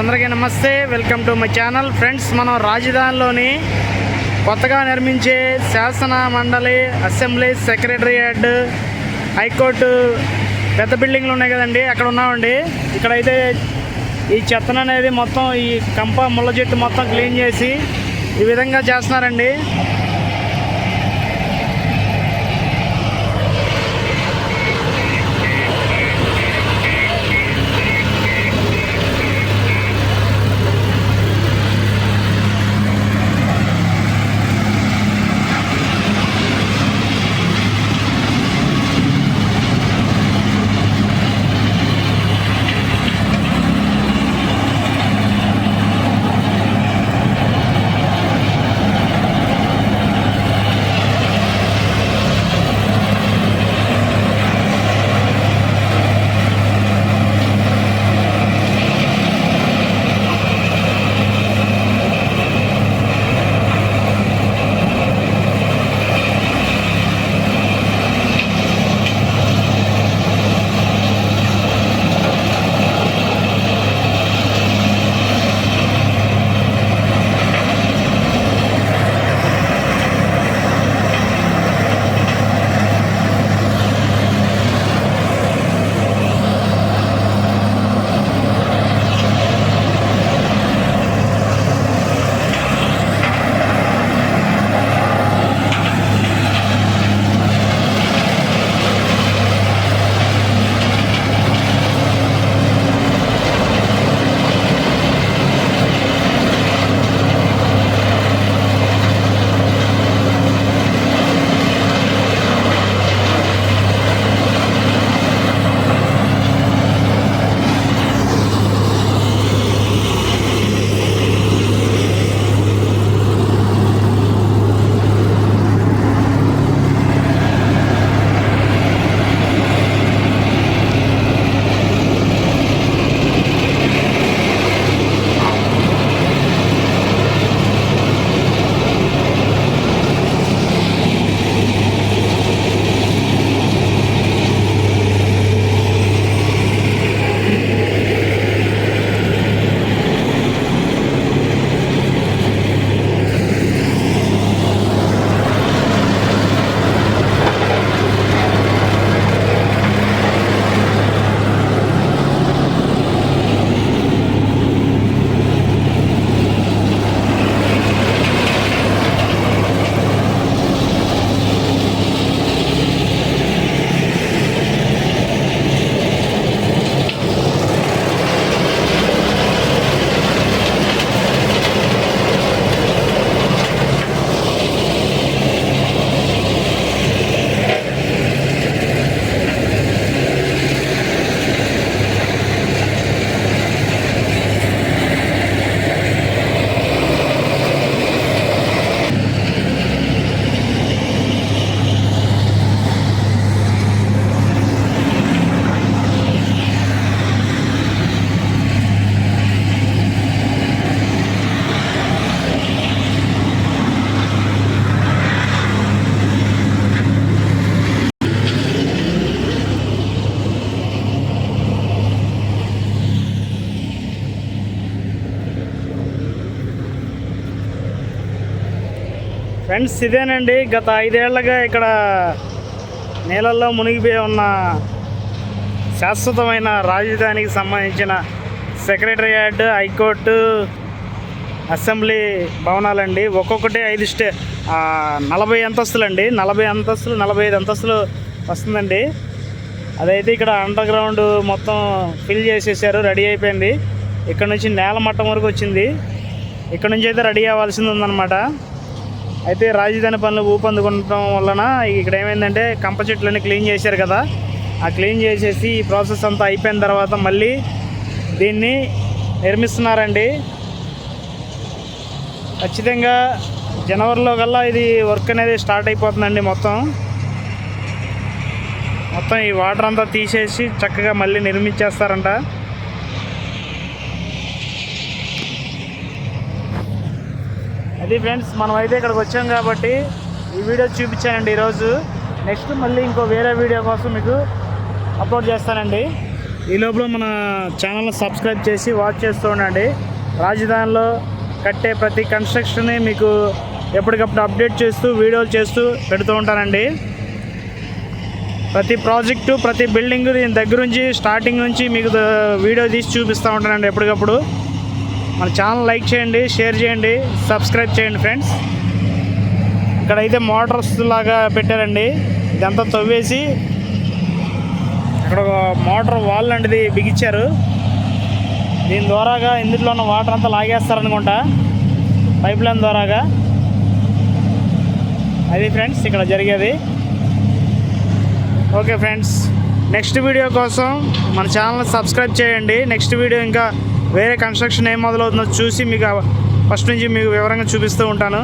అందరికీ నమస్తే. Welcome to my channel friends మనం రాజధానిలోని కొత్తగా నిర్మించే శాసన మండలి అసెంబ్లీ సెక్రటరియట్ హైకోర్టు పెద్ద బిల్డింగ్లు ఉన్నాయి కదండి అక్కడ ఉన్నామండి. ఇక్కడైతే ఈ చెత్తను అనేది మొత్తం ఈ కంప ముళ్ళ చెట్టు మొత్తం క్లీన్ చేసి ఈ విధంగా చేస్తున్నారండి. ఫ్రెండ్స్ ఇదేనండి. గత ఐదేళ్ళుగా ఇక్కడ నీళ్ళల్లో మునిగిపోయి ఉన్న శాశ్వతమైన రాజధానికి సంబంధించిన సెక్రటరియేట్ హైకోర్టు అసెంబ్లీ భవనాలండి. ఒక్కొక్కటి ఐదు స్టే నలభై అంతస్తులండి. నలభై అంతస్తులు నలభై ఐదు అంతస్తులు వస్తుందండి. అదైతే ఇక్కడ అండర్ గ్రౌండ్ మొత్తం ఫిల్ చేసేసారు రెడీ అయిపోయింది. ఇక్కడ నుంచి నేల మట్టం వరకు వచ్చింది. ఇక్కడ నుంచి అయితే రెడీ అవ్వాల్సింది ఉందన్నమాట. అయితే రాజధాని పనులు ఊపందుకుండటం వలన ఇక్కడ ఏమైందంటే కంప చెట్లన్నీ క్లీన్ చేశారు కదా. ఆ క్లీన్ చేసేసి ఈ ప్రాసెస్ అంతా అయిపోయిన తర్వాత మళ్ళీ దీన్ని నిర్మిస్తున్నారండి. ఖచ్చితంగా జనవరిలో కల్లా ఇది వర్క్ అనేది స్టార్ట్ అయిపోతుందండి మొత్తం. మొత్తం ఈ వాటర్ అంతా తీసేసి చక్కగా మళ్ళీ నిర్మించేస్తారంట. అది ఫ్రెండ్స్ మనం అయితే ఇక్కడికి వచ్చాం కాబట్టి ఈ వీడియో చూపించానండి ఈరోజు. నెక్స్ట్ మళ్ళీ ఇంకో వేరే వీడియో కోసం మీకు అప్లోడ్ చేస్తానండి. ఈ లోపల మన ఛానల్ని సబ్స్క్రైబ్ చేసి వాచ్ చేస్తూ ఉండండి. రాజధానిలో కట్టే ప్రతి కన్స్ట్రక్షన్ని మీకు ఎప్పటికప్పుడు అప్డేట్ చేస్తూ వీడియోలు చేస్తూ పెడుతూ ఉంటానండి. ప్రతి ప్రాజెక్టు ప్రతి బిల్డింగ్ దీని దగ్గర నుంచి స్టార్టింగ్ నుంచి మీకు వీడియో తీసి చూపిస్తూ ఉంటానండి ఎప్పటికప్పుడు. మన ఛానల్ లైక్ చేయండి షేర్ చేయండి సబ్స్క్రైబ్ చేయండి ఫ్రెండ్స్. ఇక్కడైతే మోటార్స్ లాగా పెట్టారండి. ఇదంతా తవ్వేసి ఇక్కడ ఒక మోటార్ వాల్ లాంటిది బిగించారు. దీని ద్వారాగా ఇందులో ఉన్న వాటర్ అంతా లాగేస్తారనుకుంటా. పైప్ లైన్ ద్వారాగా. అది ఫ్రెండ్స్ ఇక్కడ జరిగేది. ఓకే ఫ్రెండ్స్ నెక్స్ట్ వీడియో కోసం మన ఛానల్ సబ్స్క్రైబ్ చేయండి. నెక్స్ట్ వీడియో ఇంకా వేరే కన్స్ట్రక్షన్ ఏం మొదలవుతుందో చూసి మీకు ఫస్ట్ నుంచి మీకు వివరంగా చూపిస్తూ ఉంటాను.